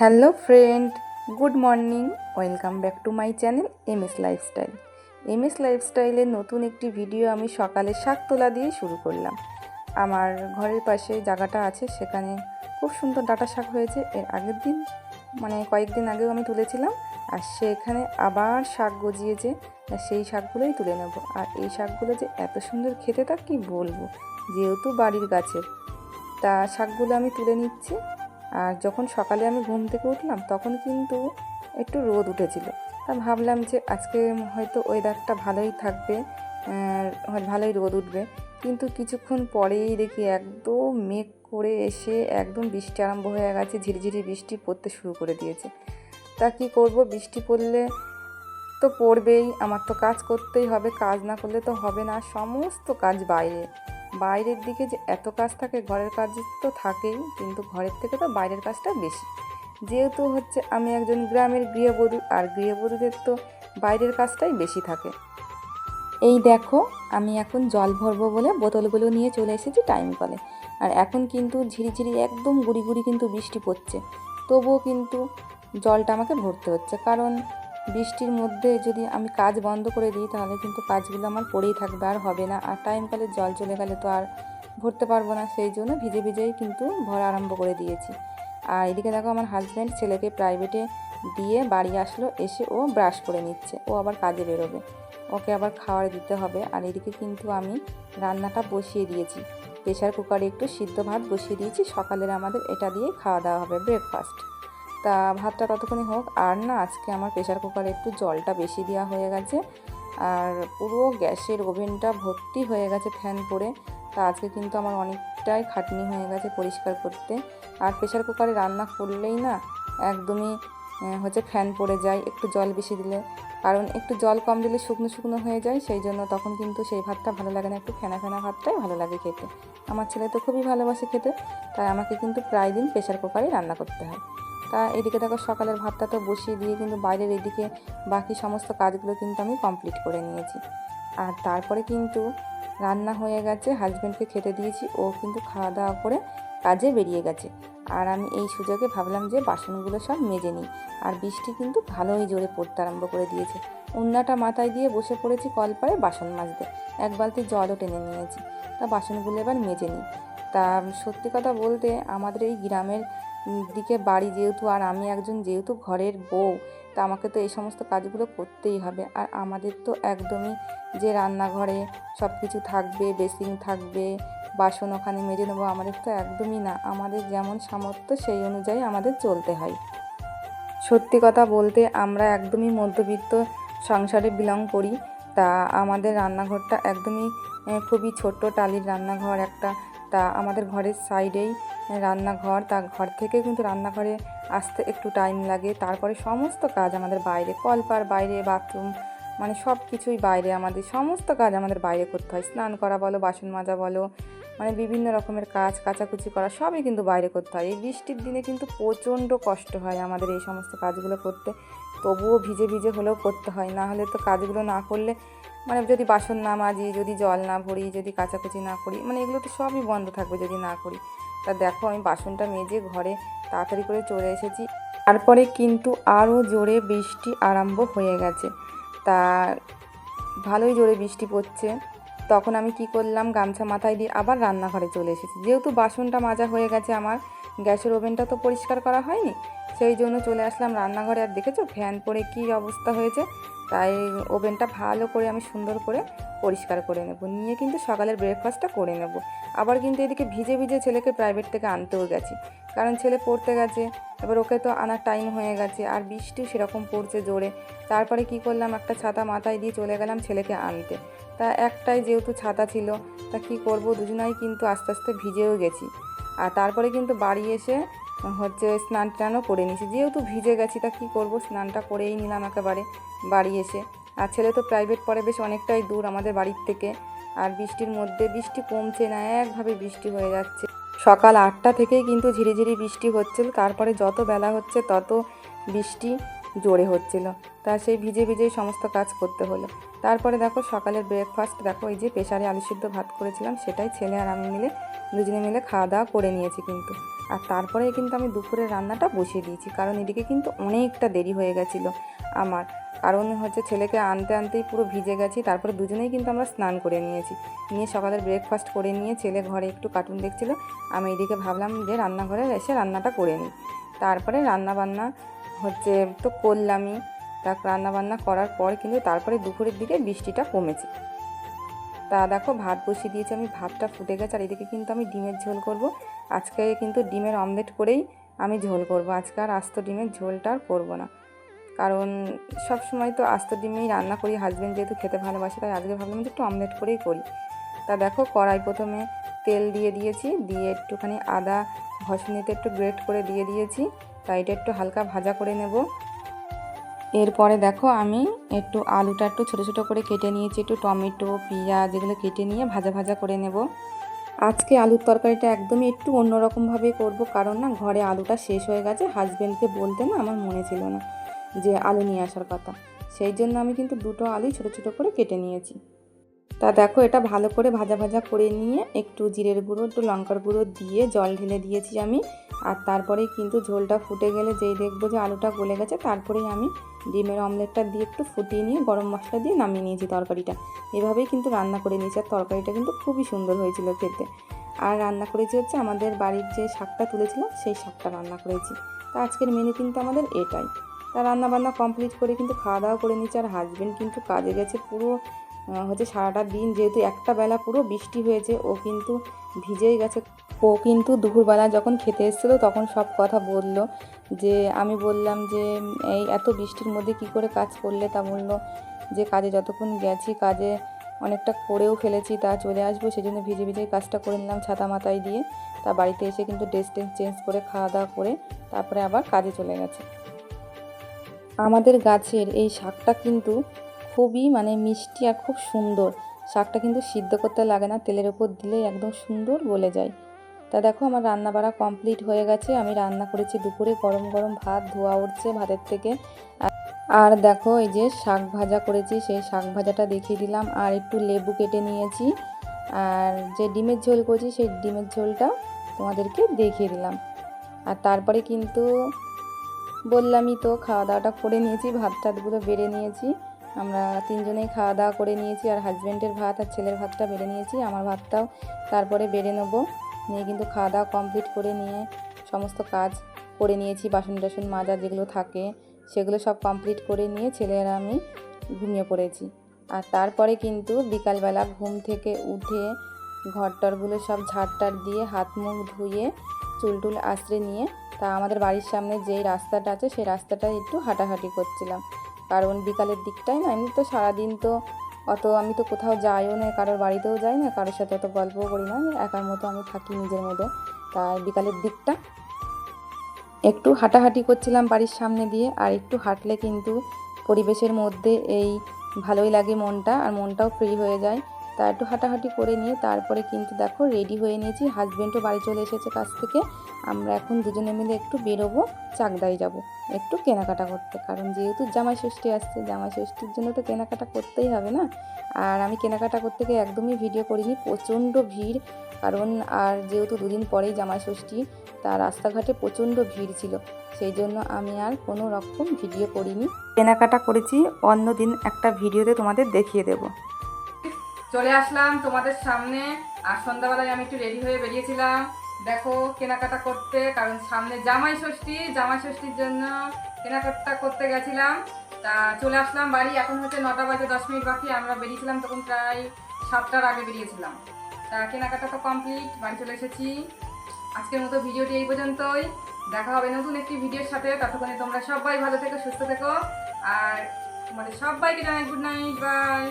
Hello friend, good morning, welcome back to my channel M S lifestyle. M S লাইফস্টাইলের নতুন একটি video আমি সকালে শাক তোলা দিয়ে শুরু করলাম। আমার ঘরের পাশে জায়গাটা আছে, সেখানে খুব সুন্দর ডাটা শাক হয়েছে। এর আগের দিন মানে কয়েকদিন আগেও আমি তুলেছিলাম, আর সেখানে আবার শাক গজিয়েছে, আর সেই শাকগুলোই তুলে নেব। আর এই শাকগুলো যে এত সুন্দর খেতে, তা কি বলব? যেহেতু বাড়ির গাছের, তা শাকগুলো আমি তুলে নিচ্ছি। আর যখন সকালে আমি ঘুম থেকে উঠলাম, তখন কিন্তু একটু রোদ উঠেছিল। তা ভাবলাম যে আজকে হয়তো ওয়েদারটা ভালোই থাকবে ভালোই রোদ উঠবে। কিন্তু কিছুক্ষণ পরেই দেখি একদম মেঘ করে এসে একদম বৃষ্টি আরম্ভ হয়ে গেছে, ঝিরিঝিরি বৃষ্টি পড়তে শুরু করে দিয়েছে। তা কি করব? বৃষ্টি পড়লে তো পড়বেই, আমার তো কাজ করতেই হবে, কাজ না করলে তো হবে না, সমস্ত কাজ বাইরে। বাইরের দিকে যে এত কাজ থাকে, ঘরের কাজ তো থাকেই, কিন্তু ঘরের থেকে তো বাইরের কাজটা বেশি। যেহেতু হচ্ছে আমি একজন গ্রামের গৃহবধূ, আর গৃহবধূদের তো বাইরের কাজটাই বেশি থাকে। এই দেখো, আমি এখন জল ভরবো বলে বোতলগুলো নিয়ে চলে এসেছি টাইম কলে আর এখন কিন্তু ঝিরিঝিরি একদম গুড়ি গুড়ি কিন্তু বৃষ্টি পড়ছে। তবুও কিন্তু জলটা আমাকে ভরতে হচ্ছে, কারণ বৃষ্টির মধ্যে যদি আমি কাজ বন্ধ করে দিই, তাহলে কিন্তু কাজগুলো আমার পড়েই থাকবে, আর হবে না। আর টাইম কলে জল চলে গেলে তো আর ভরতে পারব না। সেই জন্য ভিজে ভিজেই কিন্তু ভরা আরম্ভ করে দিয়েছি। আর এদিকে দেখো আমার হাজব্যান্ড ছেলেকে প্রাইভেটে দিয়ে বাড়ি আসলো, এসে ও ব্রাশ করে নিচ্ছে। ও আবার কাজে বেরোবে। ওকে আবার খাওয়ার দিতে হবে। আর এদিকে কিন্তু আমি রান্নাটা বসিয়ে দিয়েছি। প্রেশার কুকারে একটু সিদ্ধ ভাত বসিয়ে দিয়েছি। সকালের আমাদের এটা দিয়ে খাওয়া দাওয়া হবে ব্রেকফাস্ট তা ভাতটা ততক্ষণই হোক। আর না, আজকে আমার প্রেশার কুকারে একটু জলটা বেশি দেওয়া হয়ে গেছে। আর পুরো গ্যাসের ওভেনটা ভর্তি হয়ে গেছে ফ্যান পরে। তা আজকে কিন্তু আমার অনেকটাই খাটনি হয়ে গেছে পরিষ্কার করতে। আর প্রেশার কুকারে রান্না করলেই না, একদমই হচ্ছে ফ্যান পড়ে যায়, একটু জল বেশি দিলে। কারণ একটু জল কম দিলে শুকনো শুকনো হয়ে যায়, সেই জন্য তখন কিন্তু সেই ভাতটা ভালো লাগে না, একটু ফেনা ফেনা ভাতটাই ভালো লাগে খেতে। আমার ছেলে তো খুবই ভালোবাসে খেতে, তাই আমাকে কিন্তু প্রায় দিন প্রেশার কুকারেই রান্না করতে হয়। তা এদিকে দেখো সকালের ভাতটা তো বসিয়ে দিয়ে কিন্তু বাইরের এদিকে বাকি সমস্ত কাজগুলো কিন্তু আমি কমপ্লিট করে নিয়েছি। আর তারপরে কিন্তু রান্না হয়ে গেছে হাজব্যান্ডকে খেতে দিয়েছি, ও কিন্তু খাওয়া দাওয়া করে কাজে বেরিয়ে গেছে। আর আমি এই সুযোগে ভাবলাম যে বাসনগুলো সব মেজে নিই। আর বৃষ্টি কিন্তু ভালোই জোরে পড়তে আরম্ভ করে দিয়েছে। উন্নাটা মাথায় দিয়ে বসে পড়েছি কলপারে বাসন মাজতে। এক বালতি জলও টেনে নিয়েছি। তা বাসনগুলো এবার মেজে নিই। তা সত্যি কথা বলতে আমাদের এই গ্রামের দিকে বাড়ি যেহেতু আর আমি একজন যেহেতু ঘরের বউ, তা আমাকে তো এই সমস্ত কাজগুলো করতেই হবে। আর আমাদের তো একদমই যে রান্নাঘরে সব কিছু থাকবে বেসিং থাকবে, বাসন ওখানে মেজে নেব, আমাদের তো একদমই না। আমাদের যেমন সামর্থ্য সেই অনুযায়ী আমাদের চলতে হয়। সত্যি কথা বলতে আমরা একদমই মধ্যবিত্ত সংসারে বিলং করি। তা আমাদের রান্নাঘরটা একদমই খুবই ছোট্ট টালির রান্নাঘর একটা। তা আমাদের ঘরের সাইডেই রান্নাঘর। তা ঘর থেকে কিন্তু রান্নাঘরে আসতে একটু টাইম লাগে। তারপরে সমস্ত কাজ আমাদের বাইরে, কলপার বাইরে বাথরুম মানে সব কিছুই বাইরে আমাদের। সমস্ত কাজ আমাদের বাইরে করতে হয়। স্নান করা বলো, বাসন মাজা বলো মানে বিভিন্ন রকমের কাজ, কাচাকুচি করা সবই কিন্তু বাইরে করতে হয়। এই বৃষ্টির দিনে কিন্তু প্রচণ্ড কষ্ট হয় আমাদের এই সমস্ত কাজগুলো করতে। তবুও ভিজে ভিজে হলেও করতে হয়। না হলে তো কাজগুলো না করলে মানে যদি বাসন না মাজি, যদি জল না ভরি, যদি কাচাকুচি না করি মানে এগুলো তো সবই বন্ধ থাকবে যদি না করি। তা দেখো আমি বাসনটা মেজে ঘরে তাড়াতাড়ি করে চলে এসেছি। তারপরে কিন্তু আরও জোরে বৃষ্টি আরম্ভ হয়ে গেছে। তা ভালোই জোরে বৃষ্টি পড়ছে। তখন আমি কি করলাম, গামছা মাথায় দিয়ে আবার রান্নাঘরে চলে এসেছি। যেহেতু বাসনটা মাজা হয়ে গেছে, আমার গ্যাসের ওভেনটা তো পরিষ্কার করা হয়নি, সেই জন্য চলে আসলাম রান্নাঘরে। আর দেখেছ, ফ্যান পরে কী অবস্থা হয়েছে? তাই ওভেনটা ভালো করে আমি সুন্দর করে পরিষ্কার করে নেব। নিয়ে কিন্তু সকালের ব্রেকফাস্টটা করে নেব। আবার কিন্তু এদিকে ভিজে ভিজে ছেলেকে প্রাইভেট থেকে আনতেও গেছি। কারণ ছেলে পড়তে গেছে এবার ওকে তো আনার টাইম হয়ে গেছে, আর বৃষ্টিও সেরকম পড়ছে জোরে। তারপরে কি করলাম, একটা ছাতা মাথায় দিয়ে চলে গেলাম ছেলেকে আনতে। তা একটাই যেহেতু ছাতা ছিল, তা কি করব, দুজনাই কিন্তু আস্তে আস্তে ভিজেও গেছি। আর তারপরে কিন্তু বাড়ি এসে হচ্ছে স্নান টানও করে নিয়েছি। যেহেতু ভিজে গেছি, তা কী করব, স্নানটা করেই নিলাম একেবারে বাড়ি এসে। আর ছেলে তো প্রাইভেট পড়ে বেশ অনেকটাই দূর আমাদের বাড়ির থেকে। আর বৃষ্টির মধ্যে, বৃষ্টি কমছে না, একভাবে বৃষ্টি হয়ে যাচ্ছে। সকাল আটটা থেকেই কিন্তু ঝিরিঝিরি বৃষ্টি হচ্ছিল, তারপরে যত বেলা হচ্ছে তত বৃষ্টি জোরে হচ্ছিল। তা সেই ভিজে ভিজেই সমস্ত কাজ করতে হলো। তারপরে দেখো সকালের ব্রেকফাস্ট দেখো এই যে প্রেশারে আলু সিদ্ধ ভাত করেছিলাম, সেটাই ছেলে আর আমি মিলে, দুজনে মিলে খাওয়া দাওয়া করে নিয়েছি কিন্তু। আর তারপরে কিন্তু আমি দুপুরের রান্নাটা বসিয়ে দিয়েছি। কারণ এদিকে কিন্তু অনেকটা দেরি হয়ে গেছিল আমার। কারণ হচ্ছে ছেলেকে আনতে আনতেই পুরো ভিজে গেছি। তারপরে দুজনেই কিন্তু আমরা স্নান করে নিয়েছি। নিয়ে সকালের ব্রেকফাস্ট করে নিয়ে ছেলে ঘরে একটু কার্টুন দেখছিল। আমি এদিকে ভাবলাম যে রান্নাঘরে এসে রান্নাটা করে নিই। তারপরে রান্না বান্না হচ্ছে তো করলামই। তা রান্না বান্না করার পর কিন্তু তারপরে দুপুরের দিকে বৃষ্টিটা কমেছে। তা দেখো ভাত বসিয়ে দিয়েছি। আমি ভাতটা ফুটে গেছে আর এদিকে কিন্তু আমি ডিমের ঝোল করব। আজকে কিন্তু ডিমের অমলেট করেই আমি ঝোল করব। আজকে আর আস্ত ডিমের ঝোলটা আর করব না। কারণ সব সময় তো আস্ত ডিমেই রান্না করি হাজব্যান্ড যেহেতু খেতে ভালোবাসে, তাই আজকে ভাবলাম যে একটু অমলেট করেই করি। তা দেখো, কড়াই প্রথমে তেল দিয়ে দিয়েছি, দিয়ে একটুখানি আদা ঘষনিতে একটু গ্রেট করে দিয়ে দিয়েছি তাই এটা একটু হালকা ভাজা করে নেব। এরপরে দেখো, আমি একটু আলুটা একটু ছোটো ছোটো করে কেটে নিয়েছি, একটু টমেটো, পেঁয়াজ, এগুলো কেটে নিয়ে ভাজা ভাজা করে নেব। আজকে আলুর তরকারিটা একদমই একটু অন্যরকমভাবে করব কারণ না ঘরে আলুটা শেষ হয়ে গেছে হাজব্যান্ডকে বলতে না আমার মনে ছিল না যে আলু নিয়ে আসার কথা। সেই জন্য আমি কিন্তু দুটো আলুই ছোটো ছোটো করে কেটে নিয়েছি। তা দেখো এটা ভালো করে ভাজা ভাজা করে নিয়ে একটু জিরের গুঁড়ো, একটু লঙ্কার গুঁড়ো দিয়ে জল ঢেলে দিয়েছি আমি। আর তারপরে কিন্তু ঝোলটা ফুটে গেলে যেই দেখব যে আলুটা গলে গেছে, তারপরেই আমি ডিমের অমলেটটা দিয়ে একটু ফুটিয়ে নিয়ে গরম মশলা দিয়ে নামিয়ে নিয়েছি তরকারিটা। এভাবেই কিন্তু রান্না করে নিয়েছি আর তরকারিটা কিন্তু খুবই সুন্দর হয়েছিল খেতে। আর রান্না করেছি হচ্ছে আমাদের বাড়ির যে শাকটা তুলেছিলাম, সেই শাকটা রান্না করেছি। তা আজকের মেনু কিন্তু আমাদের এটাই। তা রান্না বান্না কমপ্লিট করে কিন্তু খাওয়া দাওয়া করে নিচ্ছে আর হাজব্যান্ড কিন্তু কাজে গেছে পুরো হচ্ছে সারাটা দিন যেহেতু একটা বেলা পুরো বৃষ্টি হয়েছে, ও কিন্তু ভিজেই গেছে ও কিন্তু দুপুরবেলা যখন খেতে এসেছিল তখন সব কথা বলল যে, আমি বললাম যে, এই এত বৃষ্টির মধ্যে কি করে কাজ করলে? তা বলল যে, কাজে যতক্ষণ গেছি কাজে অনেকটা করেও ফেলেছি, তা চলে আসব। সেই জন্য ভিজে ভিজেই কাজটা করে নিলাম ছাতা মাথায় দিয়ে। তা বাড়িতে এসে কিন্তু ড্রেস টেস চেঞ্জ করে, খাওয়া দাওয়া করে তারপরে আবার কাজে চলে গেছে। আমাদের গাছের এই শাকটা কিন্তু খুবই মানে মিষ্টি আর খুব সুন্দর। শাকটা কিন্তু সিদ্ধ করতে লাগে না, তেলের ওপর দিলেই একদম সুন্দর গলে যায়। তা দেখো, আমার রান্না বাড়া কমপ্লিট হয়ে গেছে। আমি রান্না করেছি দুপুরে, গরম গরম ভাত, ধোয়া উঠছে ভাতের থেকে। আর- দেখো, এই যে শাক ভাজা করেছি, সেই শাক ভাজাটা দেখিয়ে দিলাম। আর একটু লেবু কেটে নিয়েছি। আর যে ডিমের ঝোল করেছি, সেই ডিমের ঝোলটা তোমাদেরকে দেখিয়ে দিলাম। আর তারপরে কিন্তু বললামই তো খাওয়া দাওয়াটা করে নিয়েছি ভাত টাতগুলো বেড়ে নিয়েছি। আমরা তিনজনেই খাওয়া দাওয়া করে নিয়েছি, আর হাজব্যান্ডের ভাত আর ছেলের ভাতটা বেড়ে নিয়েছি, আমার ভাতটাও তারপরে বেড়ে নেব। নিয়ে কিন্তু খাওয়া দাওয়া কমপ্লিট করে নিয়ে সমস্ত কাজ করে নিয়েছি বাসন টাসন মাজা যেগুলো থাকে সেগুলো সব কমপ্লিট করে নিয়ে ছেলেরা আমি ঘুমিয়ে পড়েছি। আর তারপরে কিন্তু বিকালবেলা ঘুম থেকে উঠে ঘর টরগুলো সব ঝাড়টার দিয়ে হাত মুখ ধুয়ে চুল টুল আশ্রে নিয়ে, তা আমাদের বাড়ির সামনে যেই রাস্তাটা আছে, সেই রাস্তাটায় একটু হাঁটাহাঁটি করছিলাম। কারণ বিকালের দিকটাই না এমনি তো সারাদিন তো অত আমি তো কোথাও যাইও না, কারোর বাড়িতেও যাই না, কারোর সাথে অত গল্পও করি না একার মতো আমি থাকি নিজের মতো তাই বিকালের দিকটা। একটু হাঁটাহাঁটি করছিলাম বাড়ির সামনে দিয়ে, আর একটু হাঁটলে কিন্তু পরিবেশের মধ্যে এই ভালোই লাগে মনটা, আর মনটাও ফ্রি হয়ে যায়। তা একটু হাঁটাহাঁটি করে নিয়ে তারপরে কিন্তু দেখো রেডি হয়ে নিয়েছি। হাজব্যান্ডও বাড়ি চলে এসেছে কাছ থেকে। আমরা এখন দুজনে মিলে একটু বেরোবো চাকদাই যাব একটু কেনাকাটা করতে। কারণ যেহেতু জামাই ষষ্ঠী আসছে, জামাই ষষ্ঠীর জন্য তো কেনাকাটা করতেই হবে না? আর আমি কেনাকাটা করতে গিয়ে একদমই ভিডিও করিনি, প্রচণ্ড ভিড়। কারণ আর যেহেতু দুদিন পরেই জামাই ষষ্ঠী, তা রাস্তাঘাটে প্রচণ্ড ভিড় ছিল। সেই জন্য আমি আর কোনো রকম ভিডিও করিনি। কেনাকাটা করেছি, অন্যদিন একটা ভিডিওতে তোমাদের দেখিয়ে দেব। চলে আসলাম তোমাদের সামনে। আর সন্ধ্যাবেলায় আমি একটু রেডি হয়ে বেরিয়েছিলাম। দেখো, কেনাকাটা করতে, কারণ সামনে জামাই ষষ্ঠী। জামাই ষষ্ঠীর জন্য কেনাকাটা করতে গেছিলাম। তা চলে আসলাম বাড়ি। এখন হচ্ছে নটা বাজে, দশ মিনিট বাকি। আমরা বেরিয়েছিলাম তখন প্রায় সাতটার আগে বেরিয়েছিলাম। তা কেনাকাটা তো কমপ্লিট বাড়ি চলে এসেছি। আজকের মতো ভিডিওটি এই পর্যন্তই। দেখা হবে নতুন একটি ভিডিওর সাথে। ততক্ষণে তোমরা সবাই ভালো থেকো, সুস্থ থেকো। আর তোমাদের সবাইকে জানাই গুড নাইট বাই